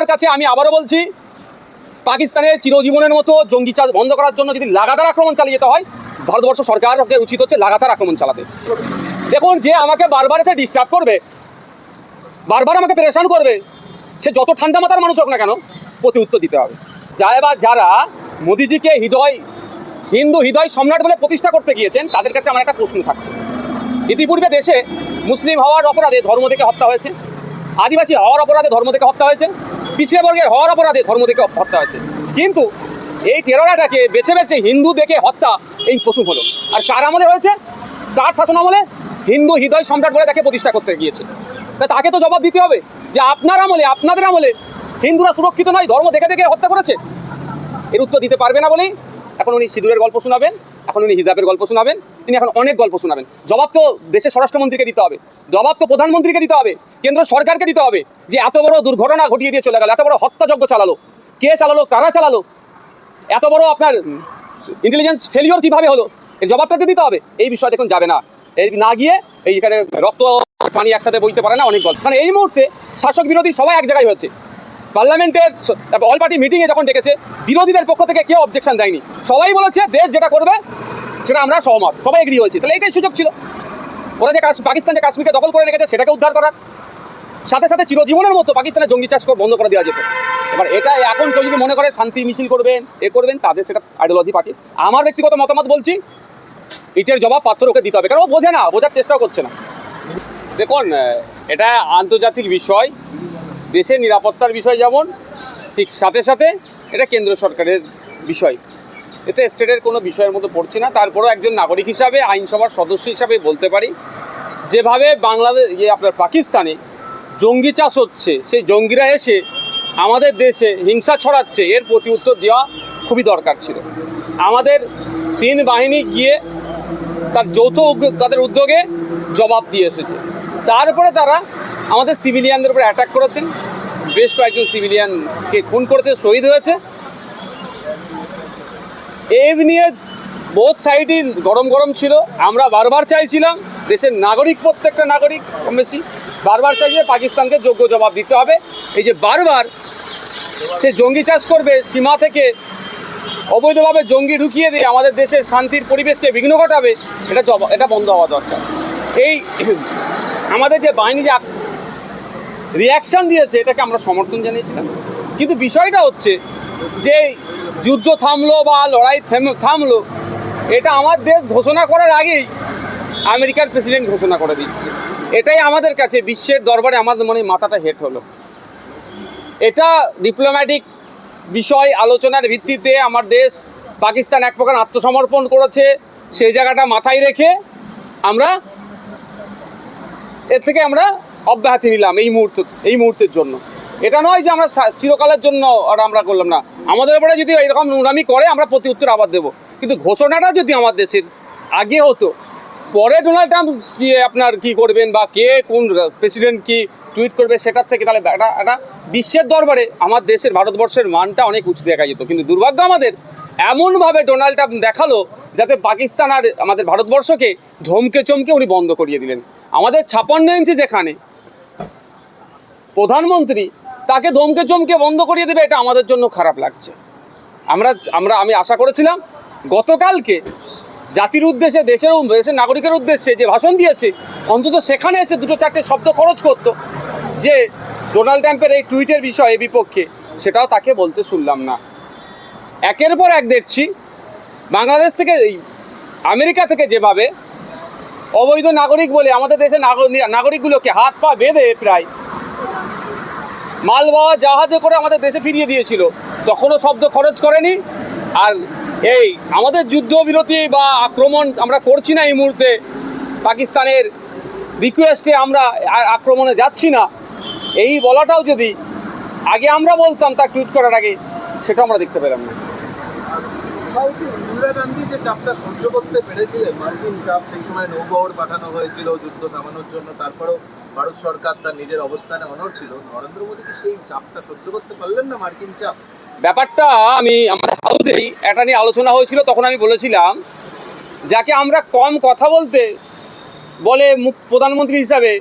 সবার কাছে আমি আবারও বলছি, পাকিস্তানের চিরজীবনের মতো জঙ্গি চাষ বন্ধ করার জন্য যদি লাগাতার আক্রমণ চালিয়ে যেতে হয়, ভারতবর্ষ সরকারের উচিত হচ্ছে লাগাতার আক্রমণ চালাতে। দেখুন, যে আমাকে বারবার এসে ডিস্টার্ব করবে, বারবার আমাকে পেরেশান করবে, সে যত ঠান্ডা মাথার মানুষ হোক না কেন, প্রতি উত্তর দিতে হবে। যা এবার যারা মোদিজিকে হৃদয়, হিন্দু হৃদয় সম্রাট বলে প্রতিষ্ঠা করতে গিয়েছেন, তাদের কাছে আমার একটা প্রশ্ন থাকছে। ইতিপূর্বে দেশে মুসলিম হওয়ার অপরাধে ধর্ম থেকে হত্যা হয়েছে, আদিবাসী হওয়ার অপরাধে ধর্ম থেকে হত্যা হয়েছে পিছিয়ে বর্গের হওয়ার অপরাধে ধর্ম থেকে হত্যা হয়েছে। কিন্তু এই টেরোরাটাকে বেছে বেছে হিন্দু দেখে হত্যা এই প্রথম হলো। আর কার আমলে হয়েছে? তার শাসন আমলে? হিন্দু হৃদয় সম্রাট বলে তাকে প্রতিষ্ঠা করতে গিয়েছে তা তাকে তো জবাব দিতে হবে যে আপনার আমলে, আপনাদের আমলে হিন্দুরা সুরক্ষিত নয়, ধর্ম দেখে দেখে হত্যা করেছে। এর উত্তর দিতে পারবে না বলেই এখন উনি সিঁদুরের গল্প শোনাবেন, এখন উনি হিজাবের গল্প শোনাবেন, তিনি এখন অনেক গল্প শোনাবেন। জবাব তো দেশের স্বরাষ্ট্রমন্ত্রীকে দিতে হবে, জবাব তো প্রধানমন্ত্রীকে দিতে হবে, কেন্দ্র সরকারকে দিতে হবে। যে এত বড় দুর্ঘটনা ঘটিয়ে দিয়ে চলে গেল, এত বড় হত্যাযজ্ঞ চালালো। কে চালালো, কারা চালালো? এত বড় আপনার ইন্টেলিজেন্স ফেলিওর কীভাবে হলো? এর জবাবটা দিতে হবে। এই বিষয় দেখুন যাবে না। এই না গিয়ে এই এখানে রক্ত পানি একসাথে বইতে পারে না, অনেক গল্প। মানে এই মুহূর্তে শাসক বিরোধী সবাই এক জায়গায় হচ্ছে। পার্লামেন্টের অল পার্টি মিটিংয়ে যখন ডেকেছে, বিরোধীদের পক্ষ থেকে কেউ অবজেকশন দেয়নি। সবাই বলেছে, দেশ যেটা করবে, সেটা আমরা সহমত। সবাই এগ্রি হয়েছে। তাহলে এটাই সুযোগ ছিল। ওরা যে পাকিস্তান যে কাশ্মীরকে দখল করে রেখেছে, সেটাকে উদ্ধার করার। সাথে সাথে চিরজীবনের মতো পাকিস্তানের জঙ্গি চাষ বন্ধ করে দেওয়া যেত। এবার এটা এখন কেউ যদি মনে করে শান্তি মিছিল করবেন, এ করবেন, তাদের সেটা আইডিওলজি পার্টি। আমার ব্যক্তিগত মতামত বলছি, ইটের জবাব পাত্র ওকে দিতে হবে, কারণ ও বোঝে না, বোঝার চেষ্টাও করছে না। দেখুন এটা আন্তর্জাতিক বিষয়, দেশের নিরাপত্তার বিষয় যেমন, ঠিক সাথে সাথে এটা কেন্দ্র সরকারের বিষয়। এটা স্টেটের কোনো বিষয়ের মধ্যে পড়ছে না, তারপরেও একজন নাগরিক হিসাবে, আইনসভার সদস্য হিসাবে বলতে পারি, যেভাবে বাংলাদেশ ইয়ে আপনার পাকিস্তানে জঙ্গি চাষ হচ্ছে, সেই জঙ্গিরা এসে আমাদের দেশে হিংসা ছড়াচ্ছে, এর প্রতি উত্তর দেওয়া খুবই দরকার ছিল। আমাদের তিন বাহিনী গিয়ে তার যৌথ তাদের উদ্যোগে জবাব দিয়ে এসেছে। তারপরে তারা আমাদের সিভিলিয়ানদের উপরে অ্যাটাক করেছেন। বেশ কয়েকজন সিভিলিয়ানকে খুন করতে শহীদ হয়েছে। এই নিয়ে বোধ সাইডই গরম গরম ছিল। আমরা বারবার চাইছিলাম দেশের নাগরিক, প্রত্যেকটা নাগরিক কম বেশি বারবার চাই যে পাকিস্তানকে যোগ্য জবাব দিতে হবে। এই যে বারবার সে জঙ্গি চাষ করবে, সীমা থেকে অবৈধভাবে জঙ্গি ঢুকিয়ে দিয়ে আমাদের দেশের শান্তির পরিবেশকে বিঘ্ন ঘটাবে, এটা এটা বন্ধ হওয়া দরকার। এই আমাদের যে বাহিনী যে রিয়াকশন দিয়েছে, এটাকে আমরা সমর্থন জানিয়েছিলাম। কিন্তু বিষয়টা হচ্ছে যে যুদ্ধ থামলো বা লড়াই থেম- থামলো, এটা আমার দেশ ঘোষণা করার আগেই আমেরিকার প্রেসিডেন্ট ঘোষণা করে দিচ্ছে। এটাই আমাদের কাছে বিশ্বের দরবারে আমাদের মনে মাথাটা হেট হলো। এটা ডিপ্লোম্যাটিক বিষয়, আলোচনার ভিত্তিতে আমার দেশ পাকিস্তান এক প্রকার আত্মসমর্পণ করেছে। সেই জায়গাটা মাথায় রেখে আমরা এর থেকে আমরা অব্যাহতি নিলাম এই মুহূর্ত, এই মুহূর্তের জন্য। এটা নয় যে আমরা চিরকালের জন্য আর আমরা করলাম না। আমাদের উপরে যদি এরকম নোংরামি করে, আমরা প্রতি উত্তর আবার দেবো। কিন্তু ঘোষণাটা যদি আমার দেশের আগে হতো পরে ডোনাল্ড ট্রাম্প কি আপনার কি করবেন বা কে কোন প্রেসিডেন্ট কি টুইট করবে সেটার থেকে তাহলে একটা একটা বিশ্বের দরবারে আমার দেশের ভারতবর্ষের মানটা অনেক উঁচু দেখা যেত। কিন্তু দুর্ভাগ্য আমাদের, এমনভাবে ডোনাল্ড ট্রাম্প দেখাল যাতে পাকিস্তান আর আমাদের ভারতবর্ষকে ধমকে চমকে উনি বন্ধ করিয়ে দিলেন। আমাদের ছাপান্ন ইঞ্চি যেখানে প্রধানমন্ত্রী তাকে ধমকে চমকে বন্ধ করিয়ে দেবে, এটা আমাদের জন্য খারাপ লাগছে। আমরা আমরা, আমি আশা করেছিলাম গতকালকে জাতির উদ্দেশ্যে, দেশের দেশের নাগরিকের উদ্দেশ্যে যে ভাষণ দিয়েছে, অন্তত সেখানে এসে দুটো চারটে শব্দ খরচ করতো, যে ডোনাল্ড ট্রাম্পের এই টুইটের বিষয়ে বিপক্ষে, সেটাও তাকে বলতে শুনলাম না। একের পর এক দেখছি, বাংলাদেশ থেকে আমেরিকা থেকে যেভাবে অবৈধ নাগরিক বলে আমাদের দেশের নাগরিকগুলোকে হাত পা বেঁধে প্রায় মালবাহা জাহাজে করে আমাদের দেশে ফিরিয়ে দিয়েছিল, তখনও শব্দ খরচ করেনি, আর এই, আমাদের যুদ্ধবিরতি বা আক্রমণ আমরা করছি না এই মুহূর্তে। পাকিস্তানের রিকোয়েস্টে আমরা আক্রমণে যাচ্ছি না। এই বলাটাও যদি আগে আমরা বলতাম তার টুইট করার আগে, সেটা আমরা দেখতে পেলাম না। যে চাপটা সহ্য করতে পেরেছিলেন, মার্কিন চাপ সেই সময় নৌবহর পাঠানো হয়েছিল, যুদ্ধ থামানোর জন্য। তারপরেও ভারত সরকার তার নিজের অবস্থানে অনড় ছিল। নরেন্দ্র মোদী সেই চাপটা সহ্য করতে পারলেন না মার্কিন চাপ? ব্যাপারটা আমি আমার হাউসেই এটা নিয়ে আলোচনা হয়েছিল, তখন আমি বলেছিলাম, যাকে আমরা কম কথা বলতে বলে প্রধানমন্ত্রী হিসাবে,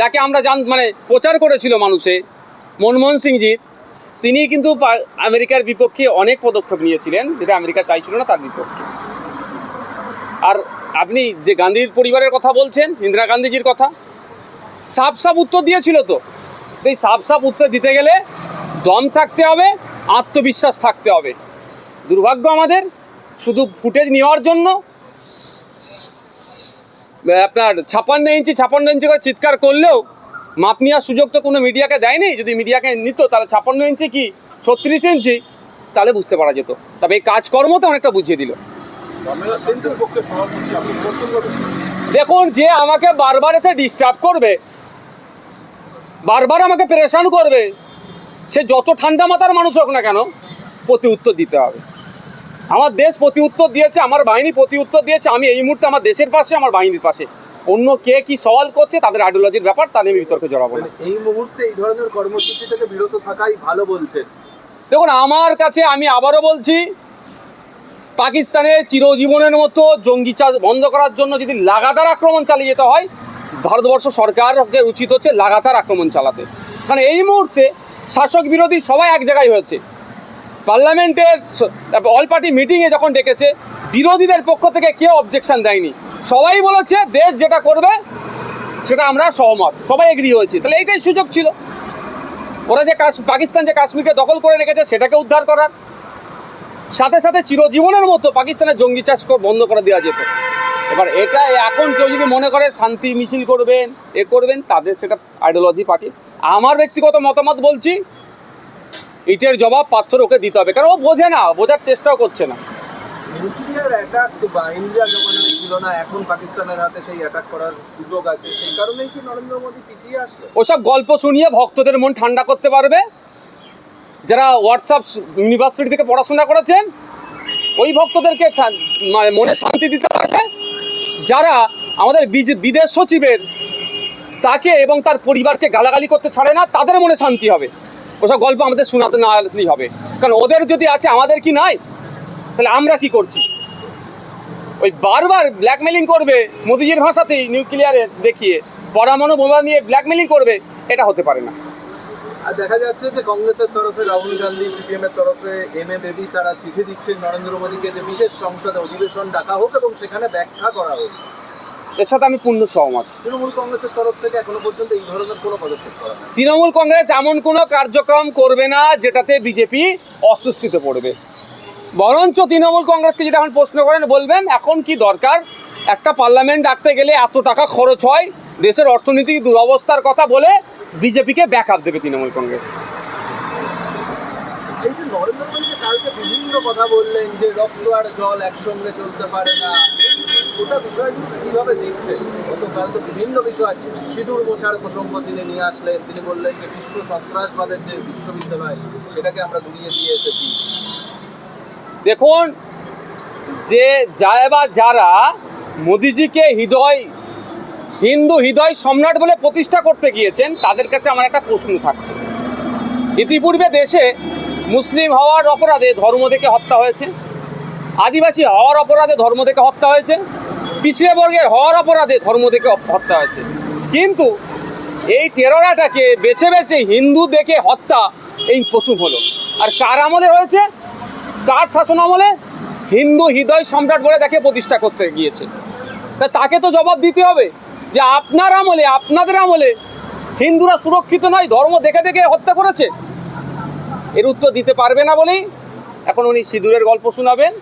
যাকে আমরা জান মানে প্রচার করেছিল মানুষে, মনমোহন সিংজির, তিনি কিন্তু আমেরিকার বিপক্ষে অনেক পদক্ষেপ নিয়েছিলেন, যেটা আমেরিকা চাইছিল না তার বিপক্ষে। আর আপনি যে গান্ধীর পরিবারের কথা বলছেন, ইন্দিরা গান্ধীজির কথা সাফ সাফ উত্তর দিয়েছিল তো। এই সাফ সাফ উত্তর দিতে গেলে দম থাকতে হবে, আত্মবিশ্বাস থাকতে হবে। দুর্ভাগ্য আমাদের, শুধু ফুটেজ নেওয়ার জন্য। আপনার ছাপান্ন ইঞ্চি ছাপান্ন ইঞ্চি করে চিৎকার করলেও মাপ নেওয়ার সুযোগ তো কোনো মিডিয়াকে দেয়নি। যদি মিডিয়াকে নিত, তাহলে ছাপান্ন ইঞ্চি কি ছত্রিশ ইঞ্চি? তাহলে বুঝতে পারা যেত। তবে এই কাজকর্ম তো অনেকটা বুঝিয়ে দিল। দেখুন, যে আমাকে বারবার এসে ডিস্টার্ব করবে, বারবার আমাকে প্রেশান করবে সে যত ঠান্ডা মাথার মানুষ হোক না কেন প্রতি উত্তর দিতে হবে। আমার দেশ প্রতি উত্তর দিয়েছে আমার বাহিনী প্রতি উত্তর দিয়েছে আমি এই মুহূর্তে আমার দেশের পাশে আমার বাহিনীর পাশে। অন্য কে কি সওয়াল করছে তাদের আইডিওলজির ব্যাপার তা নিয়ে আমি বিতর্কে জড়াবো না। এই মুহূর্তে এই ধরনের কর্মসূচি থেকে বিরত থাকাই ভালো বলছেন। দেখুন আমার কাছে আমি আবারও বলছি পাকিস্তানের চিরজীবনের মতো জঙ্গি চাষ বন্ধ করার জন্য যদি লাগাতার আক্রমণ চালিয়ে যেতে হয় ভারতবর্ষ সরকারের উচিত হচ্ছে লাগাতার আক্রমণ চালাতে। কারণ এই মুহূর্তে শাসক বিরোধী সবাই এক জায়গায় হয়েছে। পার্লামেন্টের অল পার্টি মিটিংয়ে যখন ডেকেছে, বিরোধীদের পক্ষ থেকে কেউ অবজেকশন দেয়নি। সবাই বলেছে, দেশ যেটা করবে, সেটা আমরা সহমত। সবাই এগ্রি হয়েছি। তাহলে এইটাই সুযোগ ছিল। ওরা যে পাকিস্তান যে কাশ্মীরকে দখল করে রেখেছে, সেটাকে উদ্ধার করার। সাথে সাথে চিরজীবনের মতো পাকিস্তানের জঙ্গি চাষ বন্ধ করে দেওয়া যেত। এবার এটা এখন কেউ যদি মনে করে শান্তি মিছিল করবেন এ করবেন তাদের সেটা আইডিওলজি পার্টি। আমার ব্যক্তিগত মতামত বলছি ইটের জবাব পাথর ওকে দিতে হবে। কারণ ও বোঝে না বোঝার চেষ্টাও করছে না। নিউক্লিয়ার অ্যাটাক বা ইন্ডিয়া জমানায় ছিল না এখন পাকিস্তানের হাতে সেই অ্যাটাক করার সুযোগ আছে। সেই কারণেই কি নরেন্দ্র মোদী পিছিয়ে আসলো? ওসব গল্প শুনিয়ে ভক্তদের মন ঠান্ডা করতে পারবে? যারা হোয়াটসঅ্যাপ ইউনিভার্সিটি থেকে পড়াশোনা করেছেন, ওই ভক্তদেরকে মানে শান্তি দিতে পারবে যারা আমাদের বিদেশ সচিবের, তাকে এবং তার পরিবারকে গালাগালি করতে ছাড়ে না, তাদের মনে শান্তি হবে। ওসব গল্প আমাদের শোনাতে না আসলেই হবে। কারণ ওদের যদি আছে, আমাদের কি নাই? তাহলে আমরা কি করছি? ওই বারবার ব্ল্যাকমেলিং করবে মোদিজির ভাষাতেই নিউক্লিয়ারে দেখিয়ে, পরমাণু বোমা নিয়ে ব্ল্যাকমেলিং করবে, এটা হতে পারে না। আর দেখা যাচ্ছে যে কংগ্রেসের তরফে রাহুল গান্ধী সিপিএম এর তরফে এম এ বেদি তারা চিঠি দিচ্ছেন। নরেন্দ্র মোদীকে যে বিশেষ সংসদে অধিবেশন ডাকা হোক এবং সেখানে ব্যাখ্যা করা হোক। এর সাথে আমি পূর্ণ সহমত। তৃণমূল কংগ্রেসের তরফ থেকে এখনও পর্যন্ত এই ধরনের কোনো পদক্ষেপ করা তৃণমূল কংগ্রেস এমন কোনো কার্যক্রম করবে না যেটাতে বিজেপি অস্বস্তিতে পড়বে। বরঞ্চ তৃণমূল কংগ্রেসকে যদি এখন প্রশ্ন করেন বলবেন এখন কি দরকার? একটা পার্লামেন্ট ডাকতে গেলে এত টাকা খরচ হয়? দেশের অর্থনৈতিক দুরবস্থার কথা বলে বিজেপিকে ব্যাক আপ দেবে তৃণমূল কংগ্রেস। এই যে নরেন্দ্র মোদী কালকে বিভিন্ন কথা বললেন যে রক্ত আর জল একসঙ্গে চলতে পারে না বিষয়গুলো কীভাবে দেখছেন? গতকাল তো বিভিন্ন বিষয় সিঁদুর মোছার প্রসঙ্গ তিনি নিয়ে আসলেন তিনি বললেন যে বিশ্ব সন্ত্রাসবাদের যে বিশ্ববিদ্যালয় সেটাকে আমরা দূরিয়ে দিয়ে এসেছি। দেখুন যে যায় বা যারা মোদিজিকে হৃদয় হিন্দু হৃদয় সম্রাট বলে প্রতিষ্ঠা করতে গিয়েছেন, তাদের কাছে আমার একটা প্রশ্ন থাকছে। ইতিপূর্বে দেশে মুসলিম হওয়ার অপরাধে ধর্ম থেকে হত্যা হয়েছে, আদিবাসী হওয়ার অপরাধে ধর্ম থেকে হত্যা হয়েছে, পিছিয়ে বর্গের হওয়ার অপরাধে ধর্ম থেকে হত্যা হয়েছে। কিন্তু এই টেরর অ্যাটাকে বেছে বেছে হিন্দু দেখে হত্যা এই প্রথম হলো। আর কার আমলে হয়েছে? কার শাসন আমলে? হিন্দু হৃদয় সম্রাট বলে তাকে প্রতিষ্ঠা করতে গিয়েছে। তা তাকে তো জবাব দিতে হবে। যে আপনার আমলে, আপনাদের আমলে হিন্দুরা সুরক্ষিত নয়, ধর্ম দেখে দেখে হত্যা করেছে। এর উত্তর দিতে পারবে না বলেই এখন উনি সিঁদুরের গল্প শোনাবেন,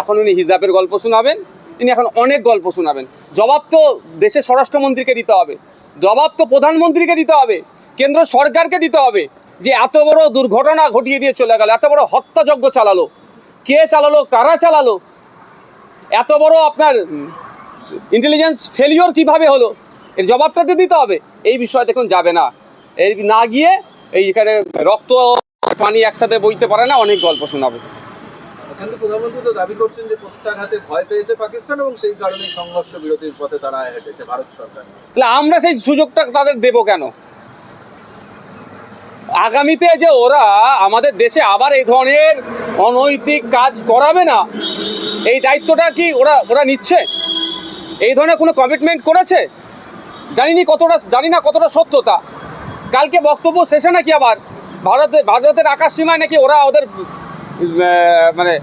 এখন উনি হিজাবের গল্প শোনাবেন, তিনি এখন অনেক গল্প শোনাবেন। জবাব তো দেশের স্বরাষ্ট্রমন্ত্রীকে দিতে হবে, জবাব তো প্রধানমন্ত্রীকে দিতে হবে, কেন্দ্র সরকারকে দিতে হবে যে এত বড় দুর্ঘটনা ঘটিয়ে দিয়ে চলে গেল, এত বড় হত্যাযজ্ঞ চালালো, কে চালালো, কারা চালালো, এত বড় আপনার ইন্টেলিজেন্স ফেলিওর কীভাবে হলো? এর জবাবটা তো দিতে হবে। এই বিষয়ে দেখুন যাবে না। এর না গিয়ে এই এখানে রক্ত পানি একসাথে বইতে পারে না অনেক গল্প শোনাবে। এখানে প্রধানমন্ত্রী তো দাবি করছেন যে প্রত্যাঘাতে ভয় পেয়েছে পাকিস্তান এবং সেই কারণে সংঘর্ষ বিরতির পথে তারা হেঁটেছে ভারত সরকার। তাহলে আমরা সেই সুযোগটা তাদের দেবো কেন? আগামীতে যে ওরা আমাদের দেশে আবার এই ধরনের অনৈতিক কাজ করাবে না এই দায়িত্বটা কি ওরা ওরা নিচ্ছে? এই ধরনের কোনো কমিটমেন্ট করেছে? জানিনি কতটা জানি না কতটা সত্যতা। কালকে বক্তব্য শেষে নাকি আবার ভারতের ভারতের আকাশ সীমায় নাকি ওরা ওদের মানে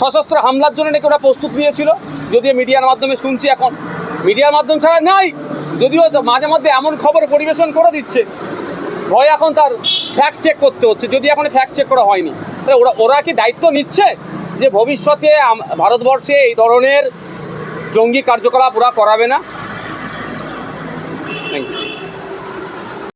সশস্ত্র হামলার জন্য নাকি ওরা প্রস্তুত নিয়েছিল। যদিও মিডিয়ার মাধ্যমে শুনছি এখন। মিডিয়ার মাধ্যম ছাড়া নাই, যদিও মাঝে মধ্যে এমন খবর পরিবেশন করে দিচ্ছে। ভয় এখন তার ফ্যাক্ট চেক করতে হচ্ছে, যদি এখন ফ্যাক্ট চেক করা হয়নি। তাহলে ওরা ওরা কি দায়িত্ব নিচ্ছে যে ভবিষ্যতে ভারতবর্ষে এই ধরনের জঙ্গি কার্যকলাপ ওরা করাবে না? Thank you.